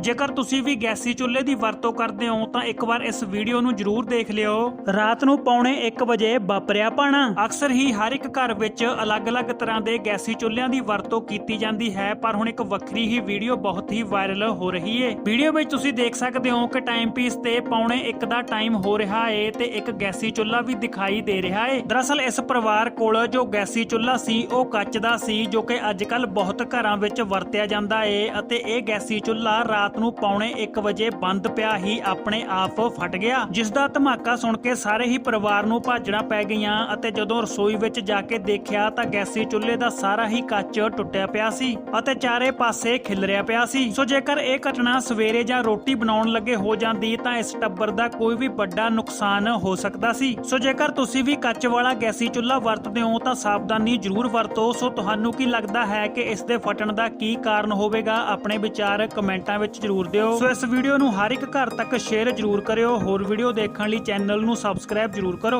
ਜੇਕਰ ਤੁਸੀਂ ਵੀ ਗੈਸੀ ਚੁੱਲ੍ਹੇ ਦੀ ਵਰਤੋਂ ਕਰਦੇ ਹੋ, ਤਾਂ ਇੱਕ ਵਾਰ ਇਸ ਵੀਡੀਓ ਨੂੰ ਜ਼ਰੂਰ ਦੇਖ ਲਿਓ। ਰਾਤ ਨੂੰ ਪੌਣੇ 1 ਵਜੇ ਵਾਪਰਿਆ ਪਾਣਾ। ਅਕਸਰ ਹੀ ਹਰ ਇੱਕ ਘਰ ਵਿੱਚ ਅਲੱਗ-ਅਲੱਗ ਤਰ੍ਹਾਂ ਦੇ ਗੈਸੀ ਚੁੱਲ੍ਹਿਆਂ ਦੀ ਵਰਤੋਂ ਕੀਤੀ ਜਾਂਦੀ ਹੈ, ਪਰ ਹੁਣ ਇੱਕ ਵੱਖਰੀ ਹੀ ਵੀਡੀਓ ਬਹੁਤ ਹੀ ਵਾਇਰਲ ਹੋ ਰਹੀ ਹੈ ਵੀਡੀਓ ਵਿੱਚ ਤੁਸੀਂ ਦੇਖ ਸਕਦੇ ਹੋ ਕਿ ਟਾਈਮ ਪੀਸ ਤੇ ਪੌਣੇ 1 ਦਾ ਟਾਈਮ ਹੋ ਰਿਹਾ ਏ ਤੇ ਇੱਕ ਗੈਸੀ ਚੁੱਲ੍ਹਾ ਵੀ ਦਿਖਾਈ ਦੇ ਰਿਹਾ ਏ। ਦਰਅਸਲ ਇਸ ਪਰਿਵਾਰ ਕੋਲ ਜੋ ਗੈਸੀ ਚੁੱਲ੍ਹਾ ਸੀ, ਉਹ ਕੱਚ ਦਾ ਸੀ, ਜੋ ਕਿ ਅੱਜਕੱਲ ਬਹੁਤ ਘਰਾਂ ਵਿੱਚ ਵਰਤਿਆ ਜਾਂਦਾ ਏ ਅਤੇ ਇਹ ਗੈਸੀ ਚੁੱਲ੍ਹਾ ਰਾਤ ਨੂੰ ਪੌਣੇ 1 ਵਜੇ ਬੰਦ ਪਿਆ ਹੀ ਆਪਣੇ ਆਪ ਫਟ ਗਿਆ ਜਿਸ ਦਾ ਧਮਾਕਾ ਸੁਣ ਕੇ ਸਾਰੇ ਹੀ ਪਰਿਵਾਰ ਨੂੰ ਭਾਜਣਾ ਪੈ ਗਈਆਂ ਅਤੇ ਜਦੋਂ ਰਸੋਈ ਵਿੱਚ ਜਾ ਕੇ ਦੇਖਿਆ ਤਾਂ ਗੈਸੀ ਚੁੱਲ੍ਹੇ ਦਾ ਸਾਰਾ ਹੀ ਕੱਚ ਟੁੱਟਿਆ ਪਿਆ ਸੀ ਅਤੇ ਚਾਰੇ ਪਾਸੇ ਖਿਲਰਿਆ ਪਿਆ ਸੀ। ਸੋ ਜੇਕਰ ਇਹ ਘਟਨਾ ਸਵੇਰੇ ਜਾਂ ਰੋਟੀ ਬਣਾਉਣ ਲੱਗੇ ਹੋ ਜਾਂਦੀ ਤਾਂ ਇਸ ਟੱਬਰ ਦਾ ਕੋਈ ਵੀ ਵੱਡਾ ਨੁਕਸਾਨ ਹੋ ਸਕਦਾ ਸੀ। ਸੋ ਜੇਕਰ ਤੁਸੀਂ ਵੀ ਕੱਚ ਵਾਲਾ ਗੈਸੀ ਚੁੱਲ੍ਹਾ ਵਰਤਦੇ ਹੋ ਤਾਂ ਸਾਵਧਾਨੀ ਜ਼ਰੂਰ ਵਰਤੋ। ਸੋ ਤੁਹਾਨੂੰ ਕੀ ਲੱਗਦਾ ਹੈ ਕਿ ਇਸ ਦੇ ਫਟਣ ਦਾ ਕੀ ਕਾਰਨ ਹੋਵੇਗਾ? ਆਪਣੇ ਵਿਚਾਰ ਕਮੈਂਟਾਂ ਵਿੱਚ ਵਿੱਚ ਜ਼ਰੂਰ ਦਿਓ। ਸੋ ਇਸ ਵੀਡੀਓ ਨੂੰ ਹਰ ਇੱਕ ਘਰ ਤੱਕ ਸ਼ੇਅਰ ਜ਼ਰੂਰ ਕਰਿਓ। ਹੋਰ ਵੀਡੀਓ ਦੇਖਣ ਲਈ ਚੈਨਲ ਨੂੰ ਸਬਸਕ੍ਰਾਈਬ ਜ਼ਰੂਰ ਕਰੋ।